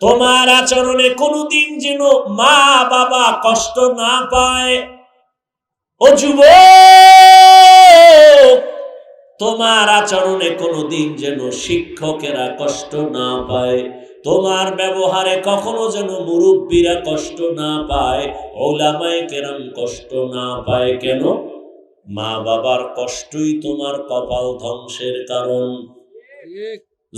তোমার আচরণে কোনোদিন যেন মা বাবা কষ্ট না পায়। ও যুব তোমার আচরণে কোনোদিন যেন শিক্ষকেরা কষ্ট না পায়। তোমার ব্যবহারে কখনো যেন মুরব্বীরা কষ্ট না পায়। ওলামায় কেরাম কষ্ট না পায়। কেন? মা বাবার কষ্টই তোমার কপাল ধ্বংসের কারণ।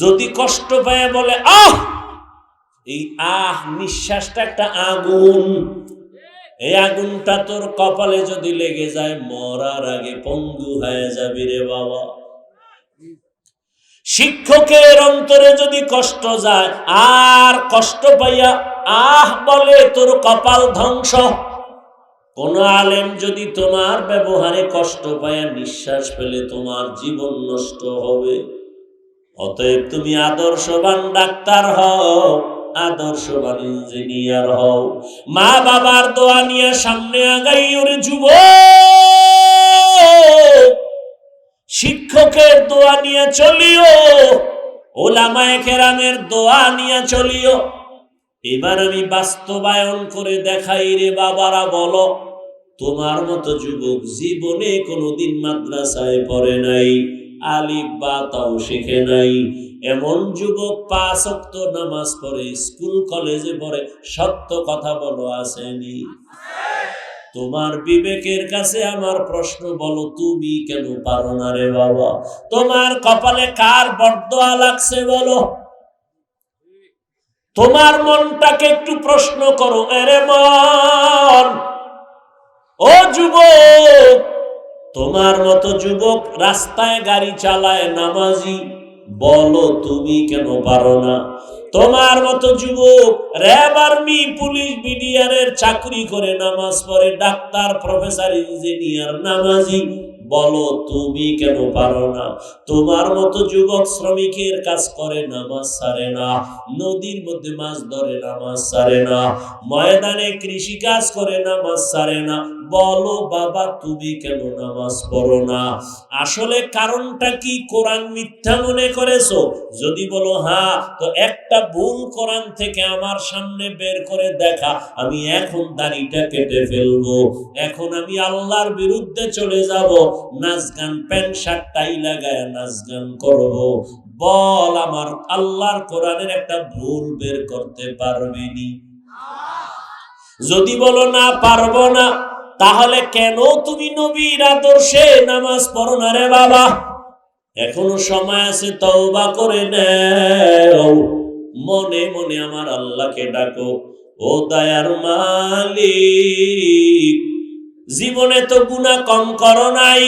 যদি কষ্ট পায় বলে, আহ! এই আহ নিঃশ্বাসটা একটা আগুন। এই আগুনটা তোর কপালে যদি লেগে যায়, মরার আগে পঙ্গু হয়ে যাবি রে বাবা। শিক্ষকের অন্তরে যদি কষ্ট যায়, আর কষ্ট পাইয়া আহ বলে তোর কপাল ধ্বংস। কোন আলেম যদি তোমার ব্যবহারে কষ্ট পাইয়া নিঃশ্বাস পেলে তোমার জীবন নষ্ট হবে। অতএব তুমি আদর্শবান ডাক্তার হও। আদর্শবান ইঞ্জিনিয়ার হও। মা বাবার দোয়া নিয়ে সামনে আগাই ওরে যুব শিক্ষকের দোয়া নিয়ে চলিও, ওলামায়ে কেরামের দোয়া নিয়ে চলিও। এবার আমি বাস্তবায়ন করে দেখাই রে বাবারা, বলো, তোমার মতো যুবক জীবনে কোনোদিন মাদ্রাসায় পড়ে নাই, আলিফ বা তাও শেখে নাই। এমন যুবক পাঁচ অক্ত নামাজ পড়ে, স্কুল, কলেজে পড়ে, সত্য কথা বলো, আসেনি? তোমার বিবেকের কাছে আমার প্রশ্ন বলো, তুমি কেন পারো না রে বাবা? তোমার কপালে কার বরদোয়া লাগছে বলো? তোমার মনটাকে একটু প্রশ্ন করো, এরে মন। ও যুবক, তোমার মতো যুবক রাস্তায় গাড়ি চালায় নামাজি বলো তুমি কেন পারো না? তোমার মতো যুবক, র্যাব আর্মি, পুলিশ বিডিআর এর চাকরি করে নামাজ পড়ে, ডাক্তার, প্রফেসর, ইঞ্জিনিয়ার, নামাজি। বলো, তুমি কেন পারো না? তোমার মতো যুবক শ্রমিকের কাজ করে, নামাজ সারে না। নদীর মধ্যে মাছ ধরে, নামাজ সারে না। ময়দানে কৃষি কাজ করে, নামাজ সারে না। বলো, বাবা, তুমি কেন নামাজ পড়ো না? আসলে কারণটা কি কোরআন মিথ্যা মনে করেছ? যদি বলো হ্যাঁ তো একটা ভুল কোরআন থেকে আমার সামনে বের করে দেখা। আমি এখন দাড়িটা কেটে ফেলব। এখন আমি আল্লাহর বিরুদ্ধে চলে যাব। নাচ গান প্যান্ট, শার্ট, টাই লাগায় নাচ গান করব। বল আমার, আল্লাহর কোরআনের একটা ভুল বের করতে পারবিনি যদি বলো না, পারব না, তাহলে কেন তুমি নবীর আদর্শে নামাজ পড়ো না রে বাবা? এখনও সময় আছে, তওবা করে নেও। মনে মনে আমার আল্লাহকে ডাকো, ও দয়ার মালিক। জীবনে তো গুণা কম করো নাই।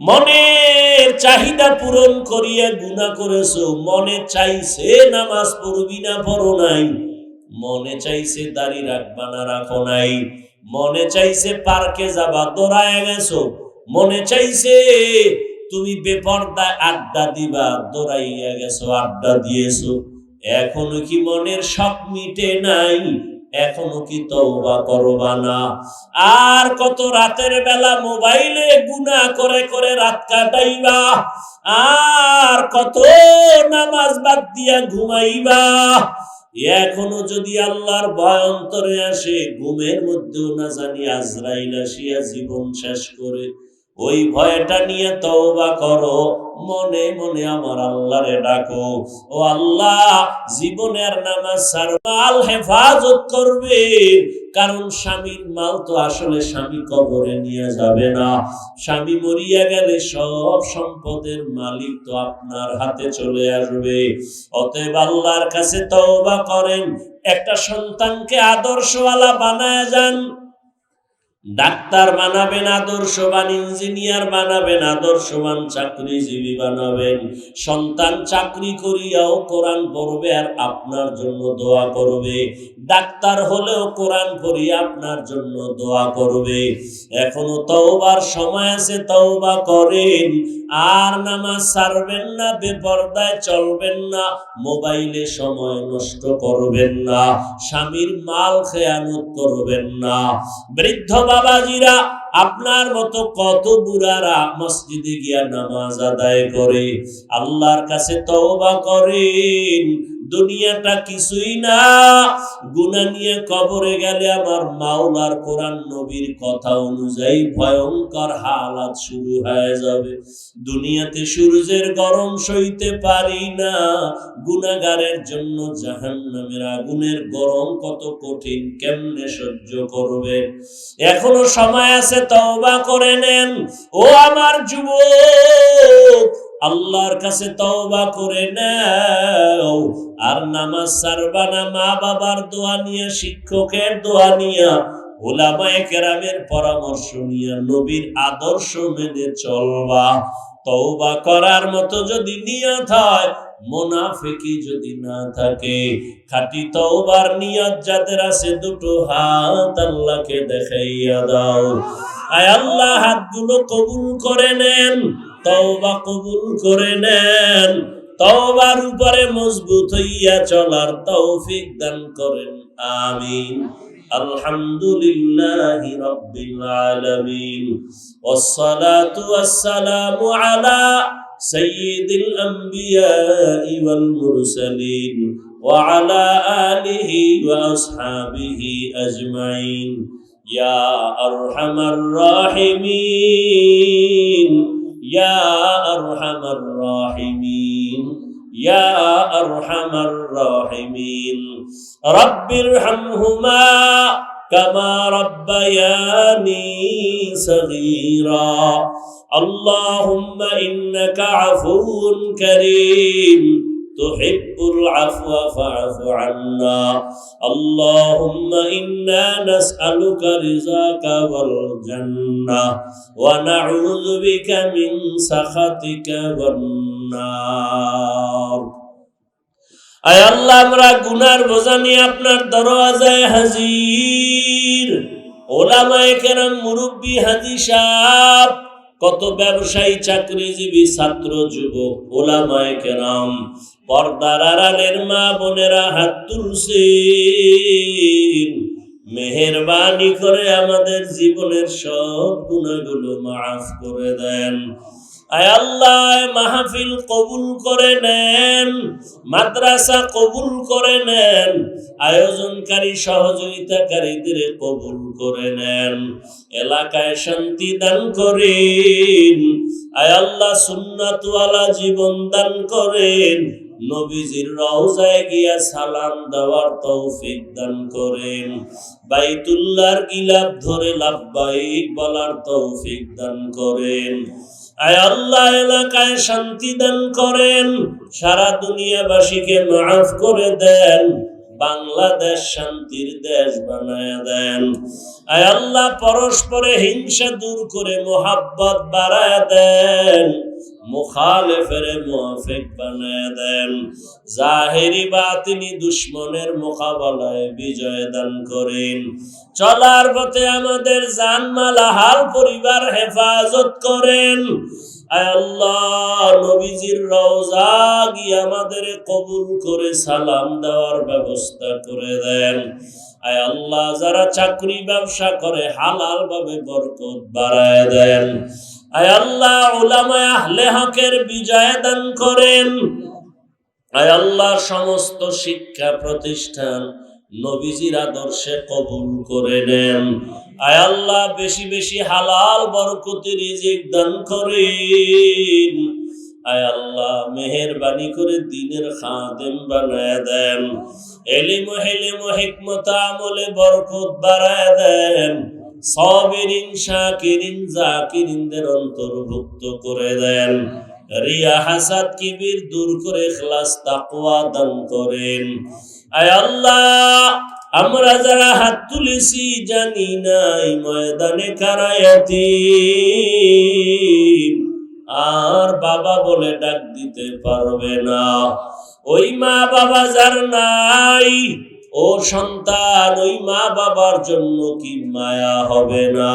মনের চাহিদা পূরণ করিয়া গুণা করেছ। মনে চাইছে নামাজ পড়বি না, পড়ো নাই। মনে চাইছে দাড়ি রাখবা না, রাখো নাই। মনে চাইছে পার্কে যাবা, দৌড়ায় গেছো। মনে চাইছে তুমি বেপর্দায় আড্ডা দিবা, দৌড়াইয়া গেছো, আড্ডা দিয়েছ। এখনও কি মনের শখ মিটে নাই? এখনও কি তওবা করবা না? আর কত রাতের বেলা মোবাইলে গুনা করে করে রাত কাটাইবা? আর কত নামাজ বাদ দিয়া ঘুমাইবা? এখনও যদি আল্লাহর ভয় অন্তরে আসে, ঘুমের মধ্যেও না জানি আজরাইল আসিয়া জীবন শেষ করে ওই ভয়টা নিয়ে তওবা করো। মনে মনে আমার আল্লাহরে ডাকো। ও আল্লাহ জীবনের নামাজ সারমাল হেফাজত করবে। কারণ স্বামীর মাল তো আসলে স্বামী কবরে নিয়ে যাবে না। স্বামী মরিয়া গেলে সব সম্পদের মালিক তো আপনার হাতে চলে আসবে। অতএব আল্লাহর কাছে তওবা করেন। একটা সন্তানকে আদর্শওয়ালা বানায় যান। ডাক্তার বানাবেন আদর্শবান ইঞ্জিনিয়ার বানাবেন আদর্শবান চাকরিজীবী বানাবেন। সন্তান চাকরি করিয়াও কোরআন পড়বে আর আপনার জন্য দোয়া করবে। ডাক্তার হলেও কোরআন পড়িয়া আপনার জন্য দোয়া করবে। এখনও তওবার সময় আছে, তওবা করেন। আর নামাজ ছাড়বেন না, বেপর্দায় চলবেন না, মোবাইলে সময় নষ্ট করবেন না, স্বামীর মাল খেয়ানত করবেন না, বৃদ্ধ বাবাজিরা আপনার মতো কত বুড়ারা মসজিদে গিয়া নামাজ আদায় করে আল্লাহর কাছে তওবা করেন। দুনিয়াটা কিছুই না। গুনা নিয়ে কবরে গেলে আমার মাওলার কোরআন নবীর কথা অনুযায়ী ভয়ঙ্কর হালাত শুরু হয়ে যাবে। দুনিয়াতে সূর্যের গরম সইতে পারি না। গুনাগারের জন্য জাহান্নামের আগুনের গরম কত কঠিন, কেমনে সহ্য করবে? এখনও সময় আছে তওবা করে নেন। ও আমার যুবক আল্লাহর কাছে তওবা করে নাও। আর নামাজ সারবা না মা বাবার দোয়া নিয়ে, শিক্ষকের দোয়া নিয়ে, ওলামায়ে কেরামের পরামর্শ নিয়ে, নবীর আদর্শ মেনে চলবা। তওবা করার মতো যদি নিয়ত হয় মোনাফেকি যদি না থাকে, খাঁটি তওবার নিয়ত যাদের আছে, দুটো হাত আল্লাহকে দেখাইয়া দাও। আয় আল্লাহ, হাতগুলো কবুল করে নেন। তওবা কবুল করে নেন। তওবার উপরে মজবুত হইয়া চলার তৌফিক দান করেন। আমিন। আলহামদুলিল্লাহি রাব্বিল আলামিন। ওয়াস সালাতু আলা সাইয়্যিদিল আমবিয়াই ওয়াল মুরসালিন। ওয়া আলিহি ওয়া আসহাবিহি আজমাইন। ইয়া আরহামার রাহিমিন। يا أرحم الراحمين يا أرحم الراحمين رب ارحمهما كما ربياني صغيرا اللهم إنك عفو كريم تحب العفو فاعف عنا اللهم إنا نسألك رزاك والجنة ونعوذ بك من سخطك والنار আয় আল্লাহ আমরা গুনার বোঝা নিয়ে আপনার দরওয়াজায় হাজির ওলামায়ে কেরাম মুরব্বী হাজি সাহ কত ব্যবসায়ী চাকরিজীবী ছাত্র, যুবক, ওলামায় কেরাম, পর্দার আড়ালের মা বোনেরা হাত তুলছে মেহরবানি করে আমাদের জীবনের সব গুণাগুলো মাফ করে দেন। আল্লাহ, মাহফিল কবুল করে নেন, মাদ্রাসা কবুল করে নেন, আয়োজনকারী, সহযোগিতাকারীদের কবুল করে নেন, এলাকায় শান্তি দান করেন, আয় সুন্নাতওয়ালা জীবন দান করেন, নবীজির রওজায় গিয়া সালাম দেওয়ার তৌফিক দান করেন, বাইতুল্লাহর গিলাপ ধরে লাভবাহিক বলার তৌফিক দান করেন। আল্লাহ এলাকায় শান্তি দান করেন সারা দুনিয়াবাসীকে মাফ করে দেন। বাংলাদেশ শান্তির দেশ বানায় দেন। আয় আল্লাহ, পরস্পরে হিংসা দূর করে মোহাব্বত বাড়ায় দেন। মুখালেফের মুআফিক বানায় দেন। জাহেরি বাতিনি দুশ্মনের মোকাবেলায় বিজয় দান করেন। চলার পথে আমাদের জানমাল হাল পরিবার হেফাজত করেন। আল্লাহ নবীজির আমাদের কবুল করে সালাম দেওয়ার ব্যবস্থা করে দেন। আয় আল্লাহ, যারা চাকরি ব্যবসা করে হালাল ভাবে বরকত বাড়ায় দেন। আয় আল্লাহ, উলামায়ে আহলে হকের বিজয় দান করেন। আয় আল্লাহ, সমস্ত শিক্ষা প্রতিষ্ঠান নবীজির আদর্শে কবুল করে নেন। আয় আল্লাহ, বেশি বেশি হালাল বরকতি রিজিক দান করেন। আয় আল্লাহ, মেহেরবানি করে দিনের খাদেম বানায় দেন। এলিম হেলিম হিকমত আমলে বরকত বাড়ায় দেন। সবিরিন শাকিরিন জাকিরিনদের অন্তর্ভুক্ত করে দেন। রিয়া হাসাদ, কিবির, দূর করে খ্লাস তাকওয়া দান করেন। আয় আল্লাহ আমরা যারা হাত তুলেছি জানি নাই ময়দানে কারায়াতি আর বাবা বলে ডাক দিতে পারবে না। ওই মা বাবা যার নাই, ও সন্তান, ওই মা বাবার জন্য কি মায়া হবে না?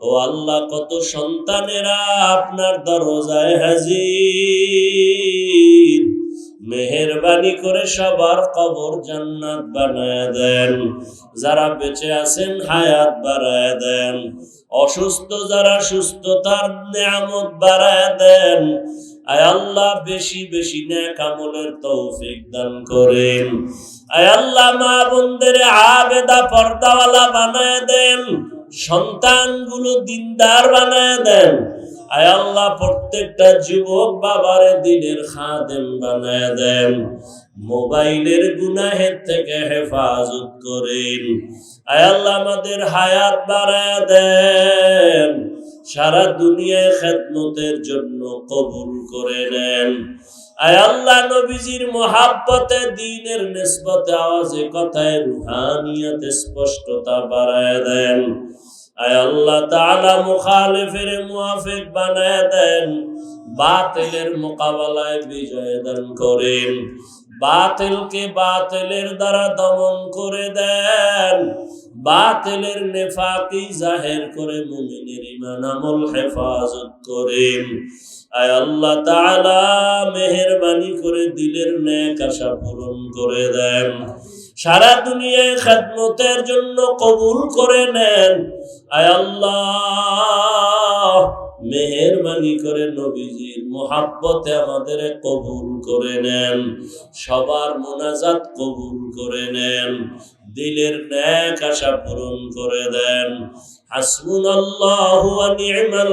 ও আল্লাহ, কত সন্তানেরা আপনার দরজায় হাজির। মেহেরবানি করে সবার কবর জান্নাত বানায় দেন। যারা বেঁচে আছেন হায়াত বাড়ায় দেন। অসুস্থ যারা সুস্থতার নিয়ামত বাড়ায় দেন। আয় আল্লাহ বেশি বেশি ন্যাক আমলের তৌফিক দান করেন। আয় আল্লাহ মা বোনদের আবেদা পর্দাওয়ালা বানায় দেন। সন্তানগুলো দিনদার বানায় দেন। আয় আল্লাহ, প্রত্যেকটা যুবক বাবারে দিনের খাদেম বানায় দেন। মোবাইলের গুনাহের থেকে হেফাজত করেন। আয় আল্লাহ, আমাদের হায়াত বাড়ায় দেন। সারা দুনিয়ায় খেদমতের জন্য কবুল করে নেন। আয় আল্লাহ, নবীজির মোহাব্বতে, দিনের নিসবতে, আওয়াজে, কথায়, রুহানিয়াতে স্পষ্টতা বাড়ায় দেন। আল্লাহ তাআলা মুখালিফের মুয়াফিক বানায় দেন, বাতিলের মোকাবেলায় বিজয় দান করেন। বাতিলকে বাতিলের দ্বারা দমন করে দেন, বাতিলের নেফাকি জাহের করে মুমিনের ইমান আমল হেফাজত করেন। আয় আল্লাহ তাআলা মেহেরবানি করে দিলের ন্যাক আশা পূরণ করে দেন। সারা দুনিয়ায় খেদমতের জন্য কবুল করে নেন। আয় আল্লাহ, মেহেরবানি করে নবীজির মোহাব্বতে আমাদের কবুল করে নেন, সবার মোনাজাত কবুল করে নেন, দিলের ন্যাক আশা পূরণ করে দেন। হাসবুন আল্লাহ নি'মাল